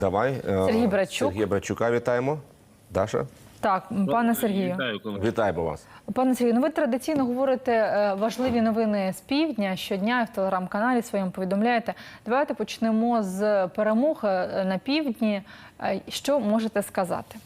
Давай е, Сергій Брачук. Сергія Брачука вітаємо. Даша, Так, пане Сергію. Вітаю, вітаємо вас. Пане Сергію, ну ви традиційно говорите е, важливі новини з півдня щодня в телеграм-каналі своєму повідомляєте. Давайте почнемо з перемог е, на півдні. Що можете сказати?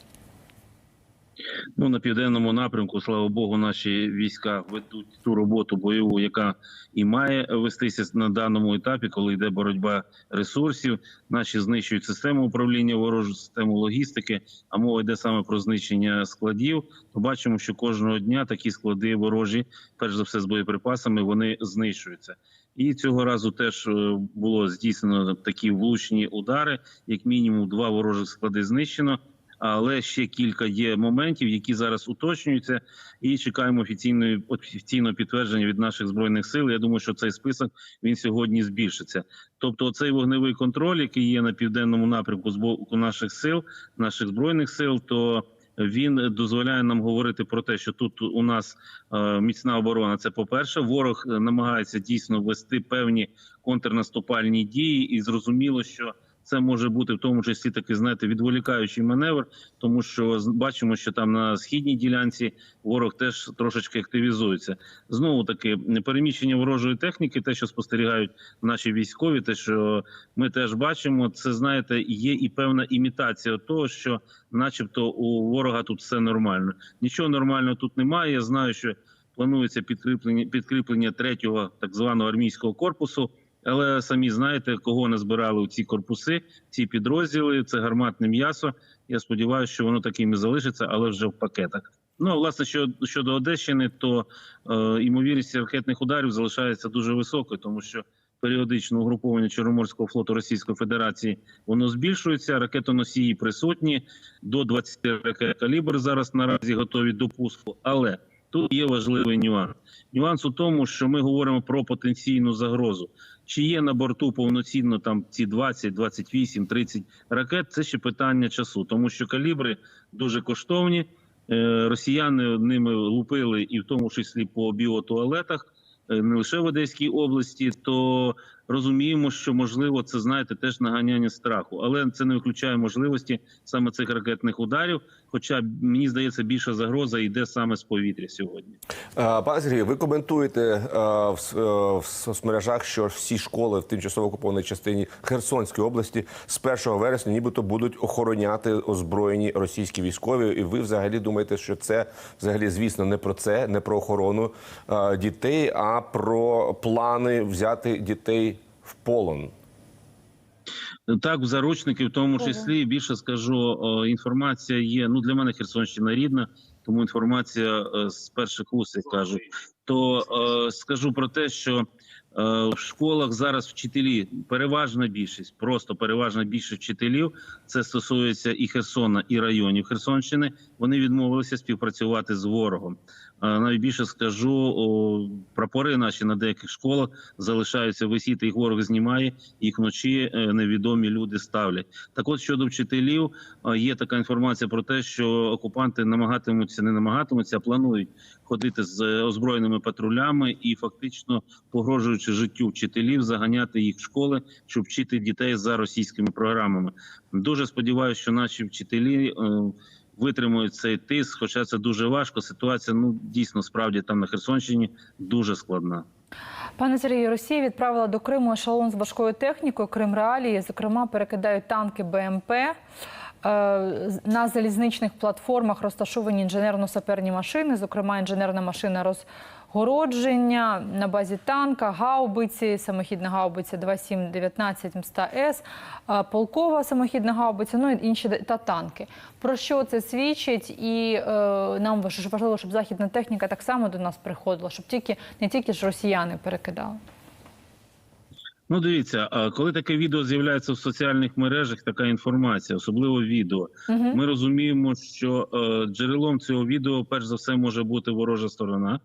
Ну на південному напрямку, слава Богу, наші війська ведуть ту роботу бойову, яка і має вестися на даному етапі, коли йде боротьба ресурсів. Наші знищують систему управління ворожу, систему логістики. А мова йде саме про знищення складів. То бачимо, що кожного дня такі склади ворожі, перш за все, з боєприпасами, вони знищуються. І цього разу теж е, було здійснено такі влучні удари. Як мінімум, два ворожих склади знищено. Але ще кілька є моментів, які зараз уточнюються, і чекаємо офіційної офіційного підтвердження від наших збройних сил. Я думаю, що цей список він сьогодні збільшиться. Тобто, цей вогневий контроль, який є на південному напрямку з боку наших сил, наших збройних сил, то він дозволяє нам говорити про те, що тут у нас е, міцна оборона. Це по перше, ворог е, намагається дійсно вести певні контрнаступальні дії, і зрозуміло, що це може бути в тому числі такий, знаєте, відволікаючий маневр, тому що бачимо, що там на східній ділянці ворог теж трошечки активізується. Знову таки переміщення ворожої техніки, те, що спостерігають наші військові, те, що ми теж бачимо, це знаєте, є і певна імітація того, що, начебто, у ворога тут все нормально. Нічого нормального тут немає. Я знаю, що планується підкріплення підкріплення третього так званого армійського корпусу. Але самі знаєте, кого не збирали у ці корпуси, ці підрозділи. Це гарматне м'ясо. Я сподіваюся, що воно таким і залишиться, але вже в пакетах. Ну а, власне, що щодо Одещини, то е, ймовірність ракетних ударів залишається дуже високою, тому що періодично угруповання Чорноморського флоту Російської Федерації воно збільшується. Ракетоносії присутні до 20 ракет калібр зараз наразі готові до пуску. Але тут є важливий нюанс. Нюанс у тому, що ми говоримо про потенційну загрозу. Чи є на борту повноцінно там ці 20, 28, 30 ракет? Це ще питання часу, тому що калібри дуже коштовні. Е, Росіяни ними лупили і в тому числі по біотуалетах, е, не лише в Одеській області. То розуміємо, що можливо це знаєте теж наганяння страху, але це не виключає можливості саме цих ракетних ударів. Хоча мені здається, більша загроза йде саме з повітря сьогодні. Е, Пане Сергію, ви коментуєте е, е, в соцмережах, що всі школи в тимчасово окупованій частині Херсонської області з 1 вересня нібито будуть охороняти озброєні російські військові. І ви взагалі думаєте, що це взагалі, звісно, не про це, не про охорону дітей, а про плани взяти дітей в полон. Так, в заручники, в тому числі більше скажу, інформація є. Ну для мене Херсонщина рідна, тому інформація е, з перших вуст, як кажуть. То е, скажу про те, що е, в школах зараз вчителі переважна більшість, просто переважна більшість вчителів. Це стосується і Херсона, і районів Херсонщини. Вони відмовилися співпрацювати з ворогом. Е, Навіть більше скажу, прапори наші на деяких школах залишаються висіти. Їх ворог знімає, їх вночі е, невідомі люди ставлять. Так, от щодо вчителів, е, є така інформація про те, що окупанти намагатимуться, не намагатимуться, а планують ходити з е, озброєними патрулями і фактично погрожуючи життю вчителів, заганяти їх в школи, щоб вчити дітей за російськими програмами. Дуже сподіваюся, що наші вчителі. Витримують цей тиск, хоча це дуже важко. Ситуація ну дійсно справді там на Херсонщині дуже складна. Пане Сергію, Росія відправила до Криму ешелон з важкою технікою. Крим реалії, зокрема, перекидають танки БМП. Е, На залізничних платформах розташовані інженерно-саперні машини, зокрема інженерна машина розгородження на базі танка, гаубиці, самохідна гаубиця 2719 МСТА-С, е, полкова самохідна гаубиця, ну і інші та танки. Про що це свідчить? І е, нам важ- важливо, щоб західна техніка так само до нас приходила, щоб тільки не тільки ж росіяни перекидали. Ну, дивіться, а коли таке відео з'являється в соціальних мережах, така інформація, особливо відео, Угу. ми розуміємо, що е, джерелом цього відео, перш за все, може бути ворожа сторона.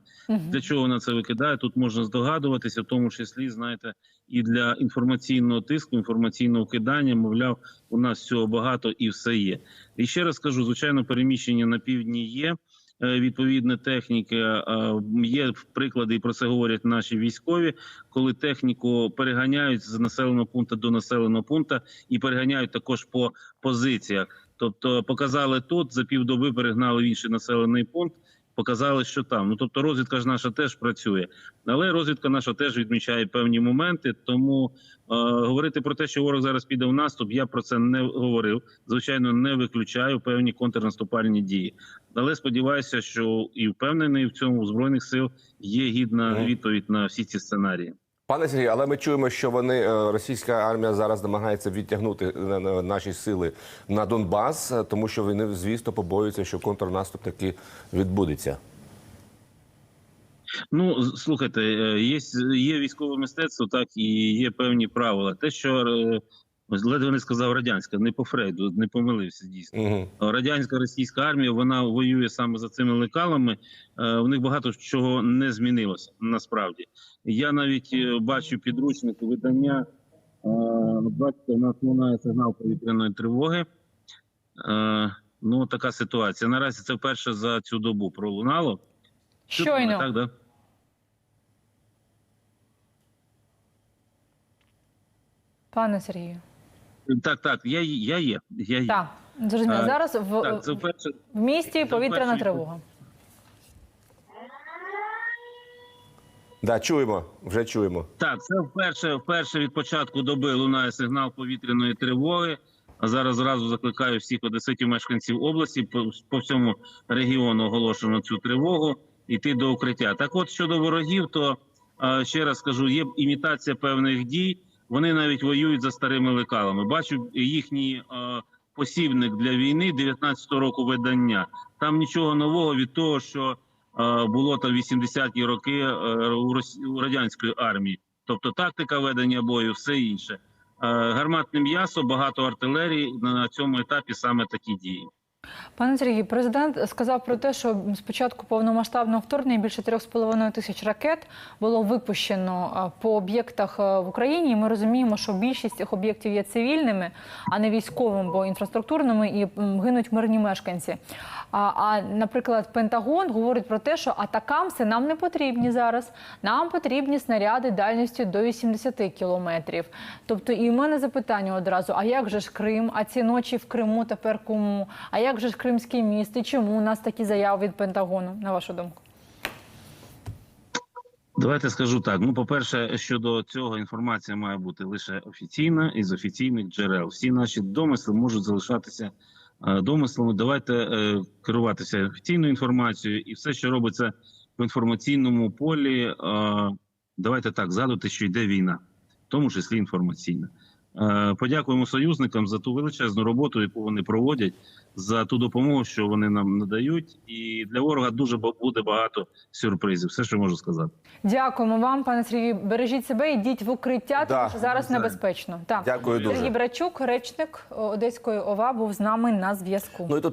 Для чого вона це викидає? Тут можна здогадуватися, в тому числі, знаєте, і для інформаційного тиску, інформаційного кидання, мовляв, у нас всього багато і все є. І ще раз кажу, звичайно, переміщення на півдні є. Е, техніка. техніки. Е, Є приклади, і про це говорять наші військові, коли техніку переганяють з населеного пункту до населеного пункту і переганяють також по позиціях. Тобто показали тут, за півдоби перегнали в інший населений пункт. Показали, що там. Ну тобто, розвідка ж наша теж працює, але розвідка наша теж відмічає певні моменти. Тому е, говорити про те, що ворог зараз піде в наступ, я про це не говорив. Звичайно, не виключаю певні контрнаступальні дії. Але сподіваюся, що і впевнений в цьому у збройних сил є гідна відповідь на всі ці сценарії. Пане Сергію, але ми чуємо, що вони е, російська армія зараз намагається відтягнути е, наші сили на Донбас, е, тому що вони, звісно, побоюються, що контрнаступ таки відбудеться. Ну слухайте, є, є військове мистецтво, так і є певні правила. Те, що е, ледве не сказав радянська, не по Фрейду, не помилився дійсно. Угу. радянська російська армія вона воює саме за цими лекалами. Е, У них багато чого не змінилося насправді. Я навіть е, бачу підручник видання. е, Бачите, у нас лунає сигнал повітряної тривоги. Е, Ну, така ситуація. Наразі це вперше за цю добу пролунало. Щойно. Так, да? Пане Сергію. Так, так, я, я є. Я є. Так, зрозуміло. Зараз в, Так, це вперше. в місті повітряна перший- тривога. Да, чуємо, вже чуємо. Так, це вперше, вперше від початку доби лунає сигнал повітряної тривоги. А зараз зразу закликаю всіх одеситів, мешканців області по, по всьому регіону оголошено цю тривогу йти до укриття. Так, от щодо ворогів, то ще раз скажу, є імітація певних дій. Вони навіть воюють за старими лекалами. Бачу їхній а, посібник для війни 19-го року видання. Там нічого нового від того, що е, було там 80-ті роки е, у, Росі... у радянської армії. Тобто тактика ведення бою, все інше. Е, Гарматне м'ясо, багато артилерії на цьому етапі саме такі дії. Пане Сергій, президент сказав про те, що з початку повномасштабного вторгнення більше 3,5 тисяч ракет було випущено по об'єктах в Україні. Ми розуміємо, що більшість цих об'єктів є цивільними, а не військовими, бо інфраструктурними і гинуть мирні мешканці. А, а наприклад, Пентагон говорить про те, що атакамси нам не потрібні зараз. Нам потрібні снаряди дальністю до 80 кілометрів. Тобто, і в мене запитання одразу: а як же ж Крим? А ці ночі в Криму тепер кому? А як же ж Кримський міст? І чому у нас такі заяви від Пентагону, на вашу думку? Давайте скажу так. Ну, по-перше, щодо цього інформація має бути лише офіційна із офіційних джерел. Всі наші домисли можуть залишатися е, домислами. Давайте е, керуватися офіційною інформацією, і все, що робиться в інформаційному полі, е, давайте так згадувати, що йде війна, в тому числі інформаційна. Е, Подякуємо союзникам за ту величезну роботу, яку вони проводять, за ту допомогу, що вони нам надають. І для ворога дуже буде багато сюрпризів. Все, що можу сказати. Дякуємо вам, пане Сергію. Бережіть себе, йдіть в укриття, Да, тому що зараз небезпечно. Так. Дякую дуже. Сергій Брачук, речник Одеської ОВА, був з нами на зв'язку. Ну